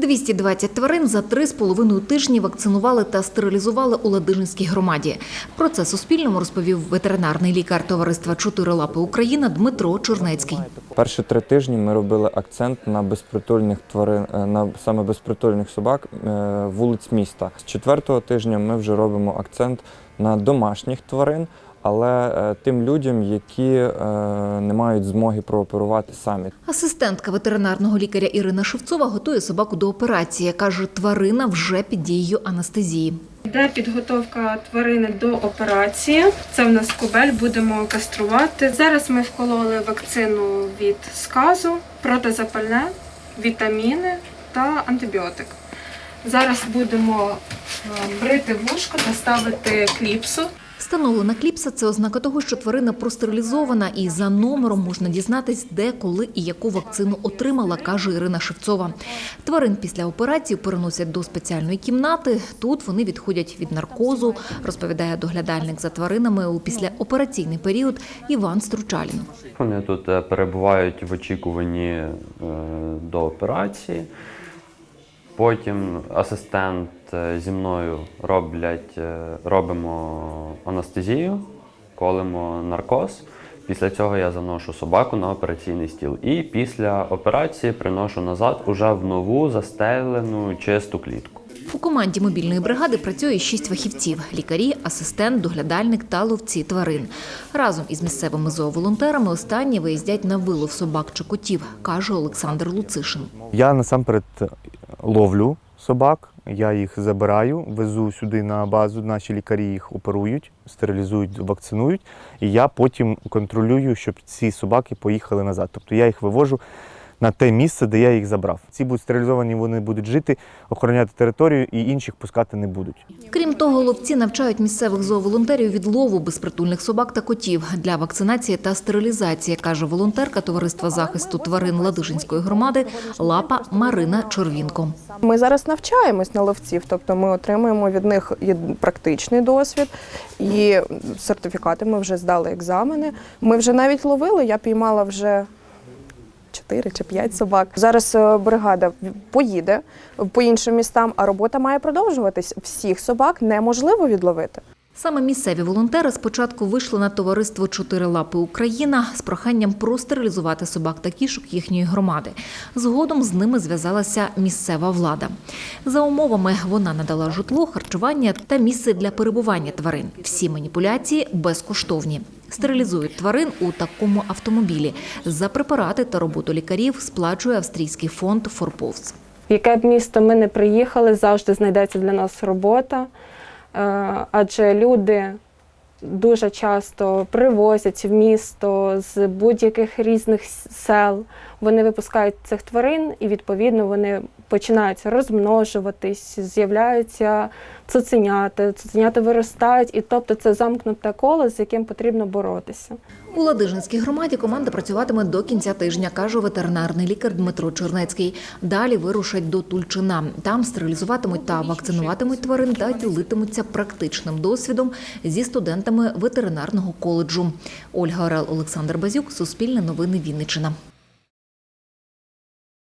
220 тварин за три з половиною тижні вакцинували та стерилізували у Ладижинській громаді. Про це Суспільному розповів ветеринарний лікар товариства «Чотири лапи Україна» Дмитро Чорнецький. Перші три тижні ми робили акцент на безпритульних тварин, е, на саме безпритульних собак е, вулиць міста. З четвертого тижня ми вже робимо акцент на домашніх тварин, але е, тим людям, які е, не мають змоги прооперувати самі. Асистентка ветеринарного лікаря Ірина Шевцова готує собаку до операції. Каже, тварина вже під дією анестезії. Йде підготовка тварини до операції. Це в нас кубель, будемо каструвати. Зараз ми вкололи вакцину від сказу, протизапальне, вітаміни та антибіотик. Зараз будемо е, брити вушко та ставити кліпсу. Встановлена кліпса – це ознака того, що тварина простерилізована, і за номером можна дізнатись, де, коли і яку вакцину отримала, каже Ірина Шевцова. Тварин після операції переносять до спеціальної кімнати. Тут вони відходять від наркозу, розповідає доглядальник за тваринами у післяопераційний період Іван Стручалін. Вони тут е, перебувають в очікуванні е, до операції. Потім асистент е, зі мною роблять, е, робимо анестезію, колемо наркоз. Після цього я заношу собаку на операційний стіл. І після операції приношу назад уже в нову застелену чисту клітку. У команді мобільної бригади працює шість фахівців: лікарі, асистент, доглядальник та ловці тварин. Разом із місцевими зооволонтерами останні виїздять на вилов собак чи котів, каже Олександр Луцишин. Я насамперед ловлю собак, я їх забираю, везу сюди на базу. Наші лікарі їх оперують, стерилізують, вакцинують, і я потім контролюю, щоб ці собаки поїхали назад. Тобто я їх вивожу на те місце, де я їх забрав. Ці будуть стерилізовані, вони будуть жити, охороняти територію і інших пускати не будуть. Крім того, ловці навчають місцевих зооволонтерів відлову безпритульних собак та котів для вакцинації та стерилізації, каже волонтерка товариства захисту тварин Ладижинської громади Лапа Марина Чорвінко. Ми зараз навчаємось на ловців, тобто ми отримуємо від них практичний досвід, і сертифікати ми вже здали екзамени. Ми вже навіть ловили, я піймала вже. Чотири чи п'ять собак. Зараз е, бригада поїде по іншим містам, а робота має продовжуватись. Всіх собак неможливо відловити. Саме місцеві волонтери спочатку вийшли на товариство «Чотири лапи Україна з проханням простерилізувати собак та кішок їхньої громади. Згодом з ними зв'язалася місцева влада. За умовами вона надала житло, харчування та місце для перебування тварин. Всі маніпуляції безкоштовні. Стерилізують тварин у такому автомобілі. За препарати та роботу лікарів сплачує австрійський фонд «Форповс». В яке б місто ми не приїхали, завжди знайдеться для нас робота, Е, адже люди дуже часто привозять в місто з будь-яких різних сел. Вони випускають цих тварин, і відповідно вони починають розмножуватись, з'являються цуценята, цуценята виростають, і тобто це замкнуте коло, з яким потрібно боротися. У Ладижинській громаді команда працюватиме до кінця тижня, каже ветеринарний лікар Дмитро Чорнецький. Далі вирушать до Тульчина. Там стерилізуватимуть та вакцинуватимуть тварин та ділитимуться практичним досвідом зі студентами ветеринарного коледжу. Ольга Орел, Олександр Базюк, Суспільне новини Вінниччина.